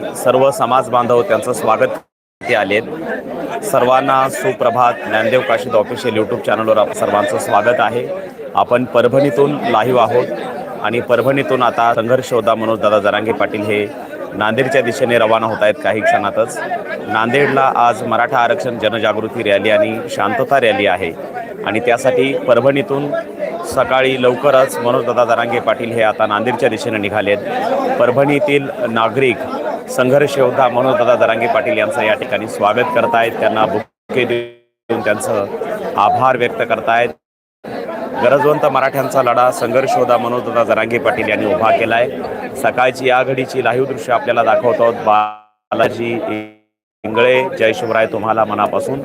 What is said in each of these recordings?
सर्व समाज बांधव त्यांचं स्वागत ते आलेत सर्वांना सुप्रभात. ज्ञानदेव काशीद ऑफिशियल यूट्यूब चॅनलवर आप सर्वांचं स्वागत आहे. आपण परभणीतून लाईव्ह आहोत आणि परभणीतून आता संघर्ष होता मनोज दादा जरांगे पाटील हे नांदेडच्या दिशेने रवाना होत आहेत काही क्षणातच. नांदेडला आज मराठा आरक्षण जनजागृती रॅली आणि शांतता रॅली आहे. आणि त्यासाठी परभणीतून सकाळी लवकरच मनोजदादा दरांगे पाटील हे आता नांदेडच्या दिशेने निघालेत. परभणीतील नागरिक संघर्ष योद्धा मनोजदादा दरांगे पाटील यांचं या ठिकाणी स्वागत करतायत. त्यांना बुके देऊन त्यांचं आभार व्यक्त करतायत. गरजवंत मराठ्यांचा लढा संघर्ष होता मनोजदादा जरांगे पाटील यांनी उभा केलाय. सकाळची या घडीची लाईव्ह दृश्य आपल्याला दाखवत आहोत बालाजी इंगळे जय शिवराय तुम्हाला मनापासून.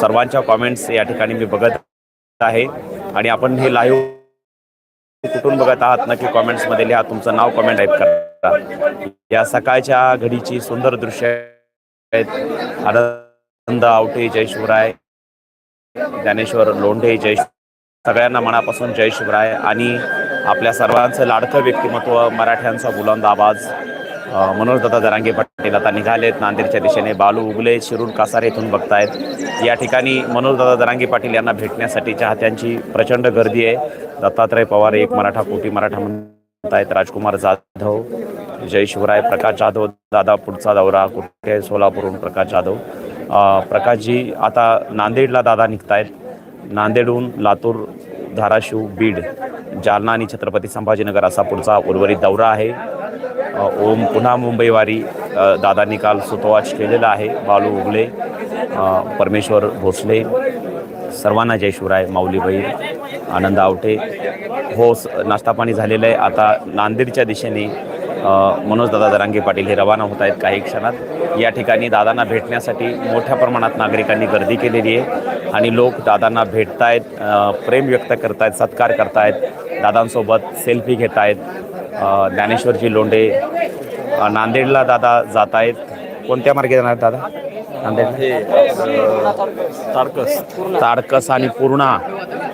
सर्वांच्या कॉमेंट्स या ठिकाणी मी बघत आहे. आणि आपण हे लाईव्ह कुठून बघत आहात? नक्की कॉमेंट्समध्ये लिहा. तुमचं नाव कॉमेंट टाईप करा. या सकाळच्या घडीची सुंदर दृश्य आहेत. आनंद आवटे जय शिवराय. ज्ञानेश्वर लोंढे जय सगळ्यांना मनापासून जय शिवराय. आणि आपल्या सर्वांचं लाडकं व्यक्तिमत्व मराठ्यांचा बुलंद आवाज. अ, मनोजदादा जरांगे पाटील आता निघालेत. नांदेडच्या दिशेने बालू उगले शिरूर कासार येथून बघतायत. या ठिकाणी मनोजदादा जरांगे पाटील यांना भेटण्यासाठी चाहत्यांची प्रचंड गर्दी आहे. दत्तात्रय पवार एक मराठा कोटी मराठा आहेत राजकुमार जाधव जय शिवराय प्रकाश जाधव दादा पुढचा दौरा कुठे सोलापूरहून प्रकाश जाधव. प्रकाशजी आता नांदेडला दादा निघत आहेत नांदेडहून लातूर धाराशिव बीड जालना आणि छत्रपती संभाजीनगर असा पुढचा उर्वरित दौरा आहे. ओम पुन्हा मुंबईवारी दादांनी काल सुतोवाच केलेला आहे. बालू उगले परमेश्वर भोसले सर्वांना जय शिवराय माऊली आनंद आवटे. हो स- नाश्ता पाणी झालेलं आहे. आता नांदेडच्या दिशेने मनोज दादा दरांगे पाटील हे रवाना होत आहेत काही क्षणात. या ठिकाणी दादांना भेटण्यासाठी मोठ्या प्रमाणात नागरिकांनी गर्दी केलेली आहे आणि लोक दादांना भेटतायत आहेत प्रेम व्यक्त करतायत सत्कार करतायत दादांसोबत सेल्फी घेत आहेत ज्ञानेश्वरजी लोंढे नांदेडला दादा जात आहेत कोणत्या मार्गे जाणार दादा? नांदेड ताडकस ताडकस आणि पूर्णा.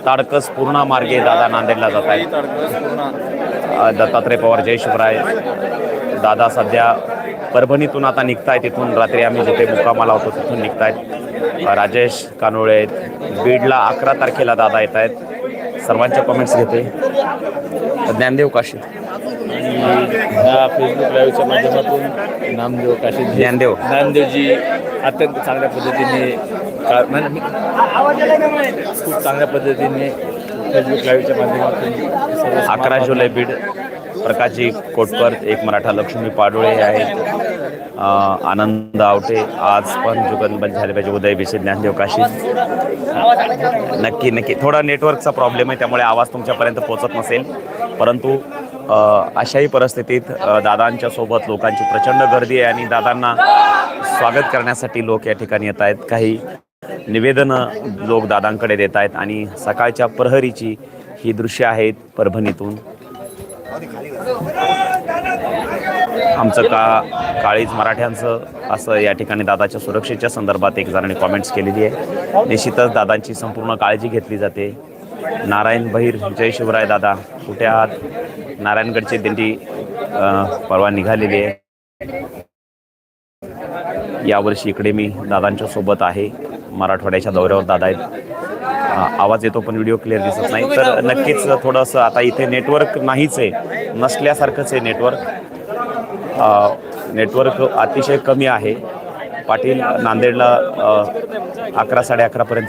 ताडकस पूर्णा मार्गे दादा नांदेडला जात आहेत. दत्तात्रय पवार जय शिवराय. दादा सध्या परभणीतून आता निघतायत तिथून रात्री आम्ही जिथे मुक्कामाला होतो तिथून निघतायत. राजेश कानोळे आहेत. बीडला अकरा तारखेला दादा येत आहेत. सर्वांच्या कमेंट्स घेते. ज्ञानदेव काशी ह्या फेसबुक लाईव्हच्या माध्यमातून नामदेव काशी ज्ञानदेव. ज्ञानदेवजी अत्यंत चांगल्या पद्धतीने खूप चांगल्या पद्धतीने फेसबुक लाईव्हच्या माध्यमातून अकरा जुलै बीड. प्रकाशजी कोटकर एक मराठा लक्ष्मी पाडोळे आहेत. आनंद आवटे आज पण जुगनबंद झाले पाहिजे. उदय भिसे ज्ञानदेव काशी. नक्की नक्की. थोडा नेटवर्कचा प्रॉब्लेम आहे त्यामुळे आवाज तुमच्यापर्यंत पोहोचत नसेल. परंतु अशाही परिस्थितीत दादांच्या सोबत लोकांची प्रचंड गर्दी आहे आणि दादांना स्वागत करण्यासाठी लोक या ठिकाणी येत आहेत. काही निवेदनं लोक दादांकडे देत आहेत आणि सकाळच्या प्रहरीची ही दृश्य आहेत परभणीतून. आमचं का काळीज मराठ्यांचं असं या ठिकाणी दादाच्या सुरक्षेच्या संदर्भात एक जणांनी कॉमेंट्स केलेली आहे. निश्चितच दादांची संपूर्ण काळजी घेतली जाते. नारायण बहिर जय शिवराय दादा कुठे आहात? नारायणगडची दिंडी परवा निघालेली आहे. यावर्षी इकडे मी दादांच्या सोबत आहे. मराठवाड्याच्या दौऱ्यावर दादा आहेत. आवाज येतो पण व्हिडिओ क्लिअर दिसत नाही. तर नक्कीच थोडंसं आता इथे नेटवर्क नाहीच आहे. नसल्यासारखंच आहे नेटवर्क नेटवर्क अतिशय कमी आहे. पाटील नांदेडला अकरा साडे अकरापर्यंत